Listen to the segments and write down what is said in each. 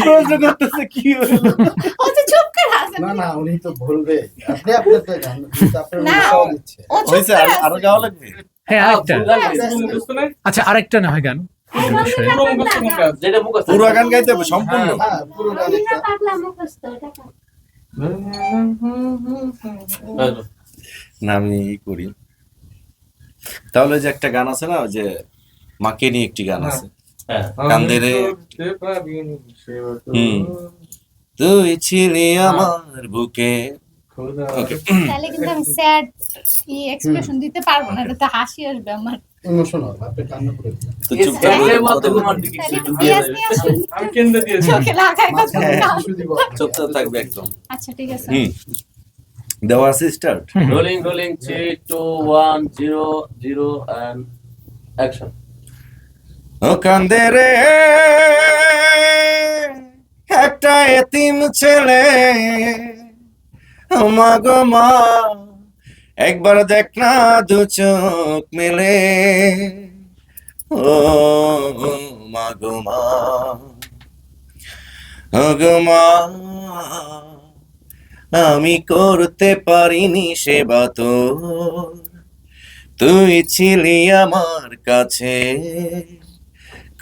প্রশ্ন করতেছে কি হলো ও তো চুপ করে আছে না না উনি তো ভুলবে আপনি আপনার তো গান আর- আছে। আরও গাওয়া লাগবে হ্যাঁ আরেকটা আচ্ছা আরেকটা না হয় গান পুরো গান গাইতে হবে সম্পূর্ণ হ্যাঁ পুরো গান। না আমি ই করি তাহলে যে একটা গান আছে না ওই যে মাকে নিয়ে একটি গান আছে। কান্দেরে হুম। তুই ছিলি আমার বুকে। ঠিক দেওয়া start rolling rolling three two one zero zero and action ও কান্দে একটা এতিম ছেলে। মা গো মা, একবার দেখ না দু চোখ মেলে। ও মা গো মা গো মা, আমি করতে পারিনি সেবা তো তুই ছিলি আমার কাছে।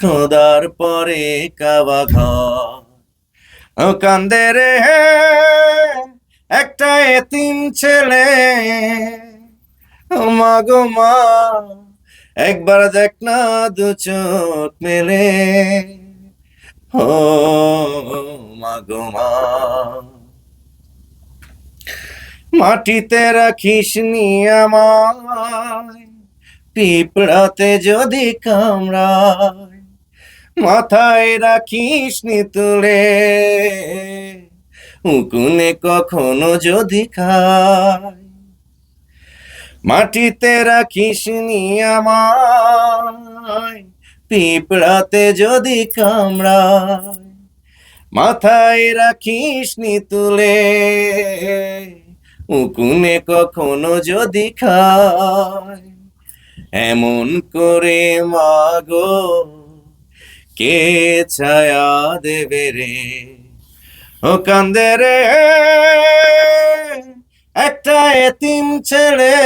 খোদার পরে কাবা ঘর কান্দে রে, একটা এতিম ছেলে। মা গো মা, একবার দেখ না দু চোখ মেলে। ও মা গো মা, মাটিতে রাখিস নি আমায়, পিঁপড়াতে যদি কামড়ায়। মাথায় রাখিস নি তুলে। উকুনে কখনো যদি খায়। মাটিতে রাখিস নি আমায়, পিঁপড়াতে যদি কামড়ায়। মাথায় রাখিস নি তুলে, উকুনে কখনো যদি খায়। এমন করে মাগো কে ছায়া দেবে রে? ও কান্দে রে। একটা এতিম ছেড়ে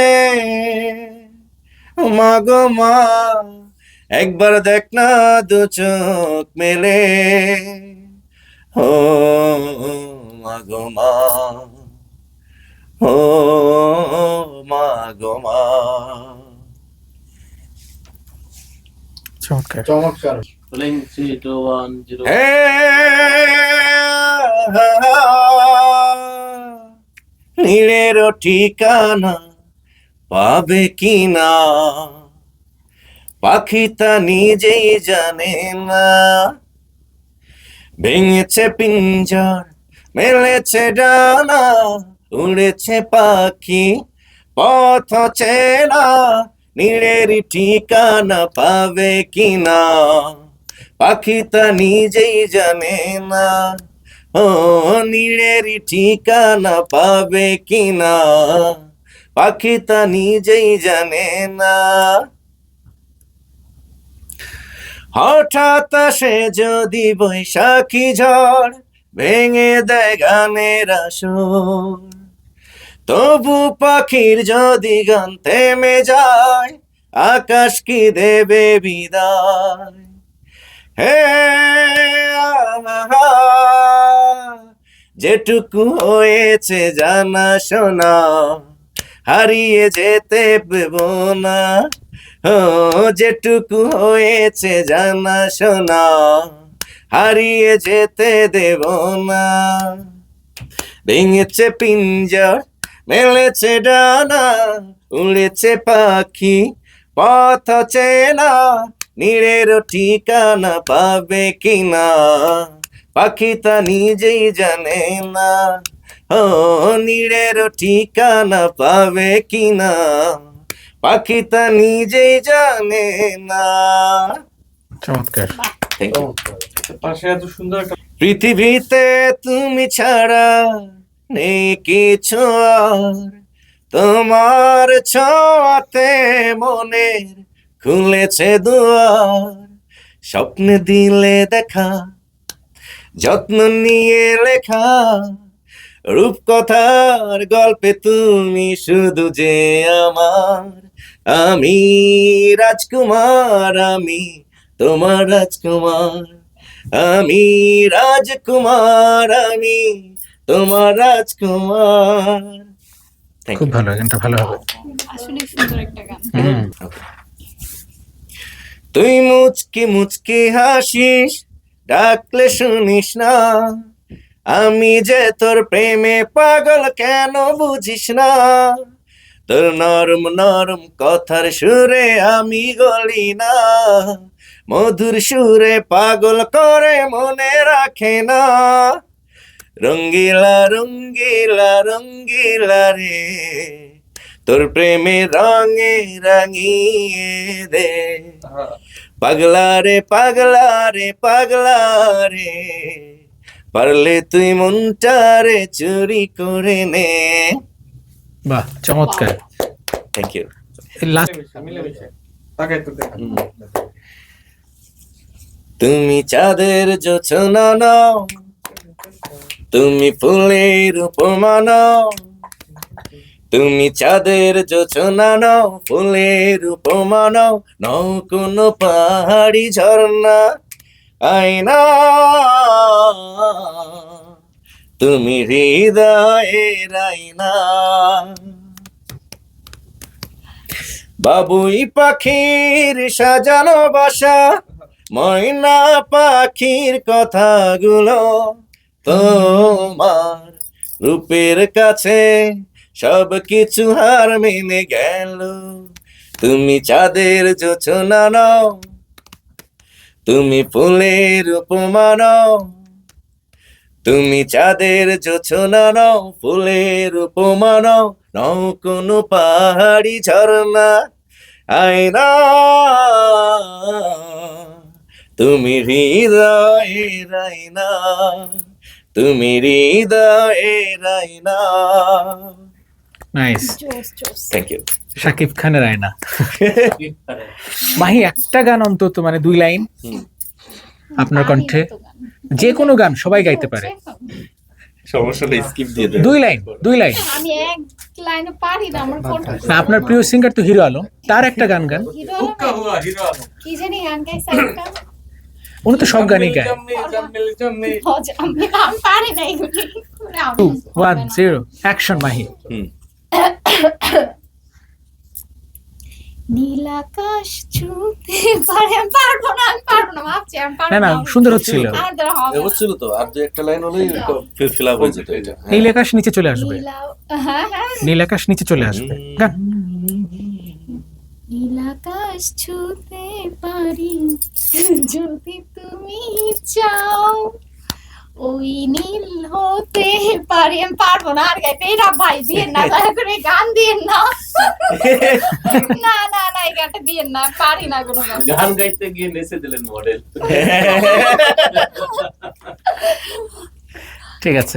ও মা গো মা একবার দেখ না দু চোখ মেলে। ও মা গো মা ও মা গো মা। চমৎকার। চমৎকার। থ্রি টু ওয়ান জিরো হে নীলের ঠিকানা পাবে কি না পাখি তা নিজেই জানে না। ভেঙেছে পিঞ্জর, মেলেছে ডানা, উড়েছে পাখি, পথ চেনা, নীলের ঠিকানা পাবে কিনা? পাখি তা নিজেই জানে না। ও নীলের ঠিকানা পাবে কিনা? পাখি তা নিজেই জানে না। হঠাৎ আসে যদি বৈশাখী ঝড়, ভেঙে দেয় গানের তবু পাখির যদি গান থেমে যায়, আকাশ কি দেবে বিদায়? যেটুকু হয়েছে জানা শোনা, হারিয়ে যেতে পেব না। যেটুকু হয়েছে জানা শোনা, হারিয়ে যেতে দেব না। ভেঙেছে পিঞ্জর, মেলেছে ডানা, উড়েছে পাখি, পথ চেনা নীড়ের ঠিকানা পাবে কিনা? পাখি তা নিজেই জানে না। ও নীড়ের ঠিকানা পাবে কিনা? পাখি তা নিজেই জানে না। চমৎকার। পাশে এত সুন্দর একটা পৃথিবীতে তুমি ছাড়া নেই কিছু আর। তোমার ছোঁয়াতে মনের খুলেছে দুয়ার স্বপ্নে দিলে দেখা যত্ন নিয়ে লেখা। রূপকথার গল্পে তুমি শুধু যে আমার আমি রাজকুমার আমি তোমার রাজকুমার আমি রাজকুমার আমি তোমার রাজকুমার। খুব ভালো গানটা ভালো হবে। আসলে সুন্দর একটা গান। হুম। তুই মুচকি মুচকি হাসিস, ডাকলে শুনিস না। আমি যে তোর প্রেমে পাগল কেন বুঝিস না। তোর নরম নরম কথার সুরে আমি গলি না। মধুর সুরে পাগল করে মনে রাখে না। রঙ্গিলা রঙ্গিলা রঙ্গিলা রে। তোর প্রেমে রঙে রঙিয়ে দে। পাগলা রে পাগলা রে পাগলা রে। পারলে তুই মনটা রে চুরি করে নে। বাহ চমৎকার। থ্যাংক ইউ তুমি চাঁদের জোছনা নাও। তুমি ফুলের উপমা নাও। তুমি চাঁদের জোছনা নাও, ফুলের উপমা নাও নাও কোনো পাহাড়ি ঝর্ণা, আয়না। তুমি হৃদয়ের আয়না বাবুই পাখির সাজানো বাসা, ময়না পাখির কথাগুলো তোমার রূপের কাছে সব কিছু হার মেনে গেল। তুমি চাঁদের জোছনা নাও, তুমি ফুলের উপমা নাও, তুমি চাঁদের জোছনা নাও, ফুলের উপমা নাও কোনো পাহাড়ি ঝর্ণা, আয়না। তুমি হৃদয়ের আয়না তুমি হৃদয়ের আয়না নাইস থ্যাংক ইউ শাকিব খানের আয়না মাহি একটা গান অন্তত মানে দুই লাইন। আপনার কণ্ঠে যে কোনো গান সবাই গাইতে পারে। স্কিপ দিয়ে দুই লাইন দুই লাইন। আমি এক লাইনে পারি না আমার কণ্ঠ না আপনার প্রিয় সিঙ্গার তো হিরো আলম। তার একটা গান গান। হিরো হুক্কা হুয়া হিরো আলম। কি জানি গান গাইছে একটা উনি তো সব গানই গায়। আমি পারি না এগুলি। ওয়ান জিরো অ্যাকশন মাহি হুম। নীল আকাশ ছুঁতে পারে আমি পারব না আমি পারব না ভাবছি আমি পারব না না সুন্দর হচ্ছিল। আমার দ্বারা হবে না। ছিল তো আর দু একটা লাইন হলেই ফিল আপ হয়ে যেত এটা। নীল আকাশ নিচে চলে আসবে। নীলা- হ্যাঁ হ্যাঁ। নীল আকাশ নিচে চলে আসবে। গান। নীল আকাশ ছুঁতে পারি যদি তুমি চাও। ওই নীল হতে পারি আমি পারব না আর গাইতে। না ভাই দিয়ে না দয়া করে গান দিয়ে না। না না না এই গানটা দিয়ে না আমি পারি না কোনো গান গান গাইতে গিয়ে নেচে দিলেন মডেল ঠিক আছে।